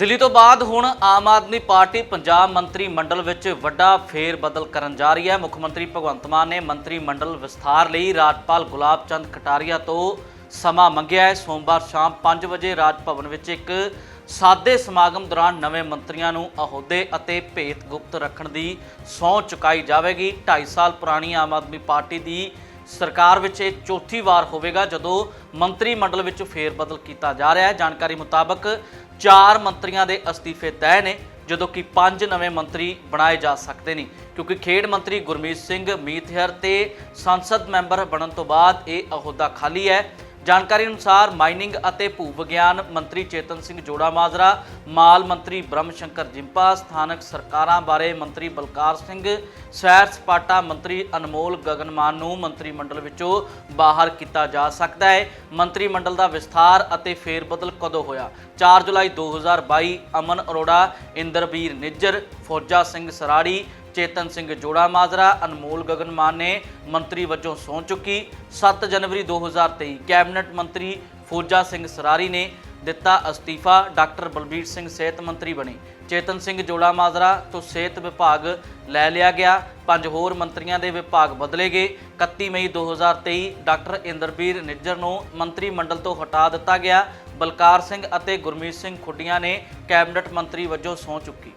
ਦਿੱਲੀ ਤੋਂ ਬਾਅਦ ਹੁਣ ਆਮ ਆਦਮੀ ਪਾਰਟੀ ਪੰਜਾਬ ਮੰਤਰੀ ਮੰਡਲ ਵਿੱਚ ਵੱਡਾ ਫੇਰ ਬਦਲ ਕਰਨ ਜਾ ਰਹੀ ਹੈ। ਮੁੱਖ ਮੰਤਰੀ ਭਗਵੰਤ ਮਾਨ ਨੇ ਮੰਤਰੀ ਮੰਡਲ ਵਿਸਥਾਰ ਲਈ ਰਾਜਪਾਲ ਗੁਲਾਬ ਚੰਦ ਕਟਾਰੀਆ ਤੋਂ ਸਮਾਂ ਮੰਗਿਆ ਹੈ। ਸੋਮਵਾਰ ਸ਼ਾਮ 5 ਵਜੇ ਰਾਜ ਭਵਨ ਵਿੱਚ ਇੱਕ ਸਾਦੇ ਸਮਾਗਮ ਦੌਰਾਨ ਨਵੇਂ ਮੰਤਰੀਆਂ ਨੂੰ ਅਹੁਦੇ ਅਤੇ ਭੇਤ ਗੁਪਤ ਰੱਖਣ ਦੀ ਸਹੁੰ ਚੁਕਾਈ ਜਾਵੇਗੀ। 2.5 ਸਾਲ ਪੁਰਾਣੀ ਆਮ ਆਦਮੀ ਪਾਰਟੀ ਦੀ ਸਰਕਾਰ ਵਿੱਚ ਇਹ ਚੌਥੀ ਵਾਰ ਹੋਵੇਗਾ ਜਦੋਂ ਮੰਤਰੀ ਮੰਡਲ ਵਿੱਚ ਫੇਰ ਬਦਲ ਕੀਤਾ ਜਾ ਰਿਹਾ ਹੈ। ਜਾਣਕਾਰੀ ਮੁਤਾਬਕ ਚਾਰ ਮੰਤਰੀਆਂ ਦੇ ਅਸਤੀਫੇ ਤੈਅ ਨੇ, ਜਦੋਂ ਕਿ ਪੰਜ ਨਵੇਂ ਮੰਤਰੀ ਬਣਾਏ ਜਾ ਸਕਦੇ ਨੇ। ਕਿਉਂਕਿ ਖੇਡ ਮੰਤਰੀ ਗੁਰਮੀਤ ਸਿੰਘ ਮੀਤਹਰ ਤੇ ਸੰਸਦ ਮੈਂਬਰ ਬਣਨ ਤੋਂ ਬਾਅਦ ਇਹ ਅਹੁਦਾ ਖਾਲੀ ਹੈ। ਜਾਣਕਾਰੀ ਅਨੁਸਾਰ ਮਾਈਨਿੰਗ ਅਤੇ ਭੂ ਵਿਗਿਆਨ ਮੰਤਰੀ ਚੇਤਨ ਸਿੰਘ ਜੋੜਾ ਮਾਜਰਾ ਮਾਲ ਮੰਤਰੀ ਬ੍ਰਹਮ ਸ਼ੰਕਰ ਜਿੰਪਾ, ਸਥਾਨਕ ਸਰਕਾਰਾਂ ਬਾਰੇ ਮੰਤਰੀ ਬਲਕਾਰ ਸਿੰਘ, ਸੈਰ ਸਪਾਟਾ ਮੰਤਰੀ ਅਨਮੋਲ ਗਗਨਮਾਨ ਨੂੰ ਮੰਤਰੀ ਮੰਡਲ ਵਿੱਚੋਂ ਬਾਹਰ ਕੀਤਾ ਜਾ ਸਕਦਾ ਹੈ। ਮੰਤਰੀ ਮੰਡਲ ਦਾ ਵਿਸਥਾਰ ਅਤੇ ਫੇਰਬਦਲ ਕਦੋਂ ਹੋਇਆ? 4 ਜੁਲਾਈ 2022 ਅਮਨ ਅਰੋੜਾ ਇੰਦਰਵੀਰ ਨਿੱਜਰ, ਫੌਜਾ ਸਿੰਘ ਸਰਾੜੀ ਚੇਤਨ ਸਿੰਘ ਜੋੜਾ ਮਾਜਰਾ, ਅਨਮੋਲ ਗਗਨ ਮਾਨ ਨੇ ਮੰਤਰੀ ਵਜੋਂ ਸਹੁੰ ਚੁੱਕੀ। 7 ਜਨਵਰੀ 2023 ਕੈਬਨਿਟ ਮੰਤਰੀ ਫੌਜਾ ਸਿੰਘ ਸਰਾਰੀ ਨੇ ਦਿੱਤਾ ਅਸਤੀਫਾ। ਡਾਕਟਰ ਬਲਬੀਰ ਸਿੰਘ ਸਿਹਤ ਮੰਤਰੀ ਬਣੇ। ਚੇਤਨ ਸਿੰਘ ਜੋੜਾ ਮਾਜਰਾ ਤੋਂ ਸਿਹਤ ਵਿਭਾਗ ਲੈ ਲਿਆ ਗਿਆ। ਪੰਜ ਹੋਰ ਮੰਤਰੀਆਂ ਦੇ ਵਿਭਾਗ ਬਦਲੇ ਗਏ। 31 ਮਈ 2023 ਡਾਕਟਰ ਇੰਦਰਬੀਰ ਨਿੱਜਰ ਨੂੰ ਮੰਤਰੀ ਮੰਡਲ ਤੋਂ ਹਟਾ ਦਿੱਤਾ ਗਿਆ। ਬਲਕਾਰ ਸਿੰਘ ਅਤੇ ਗੁਰਮੀਤ ਸਿੰਘ ਖੁੱਡੀਆਂ ਨੇ ਕੈਬਨਿਟ ਮੰਤਰੀ ਵਜੋਂ ਸਹੁੰ ਚੁੱਕੀ।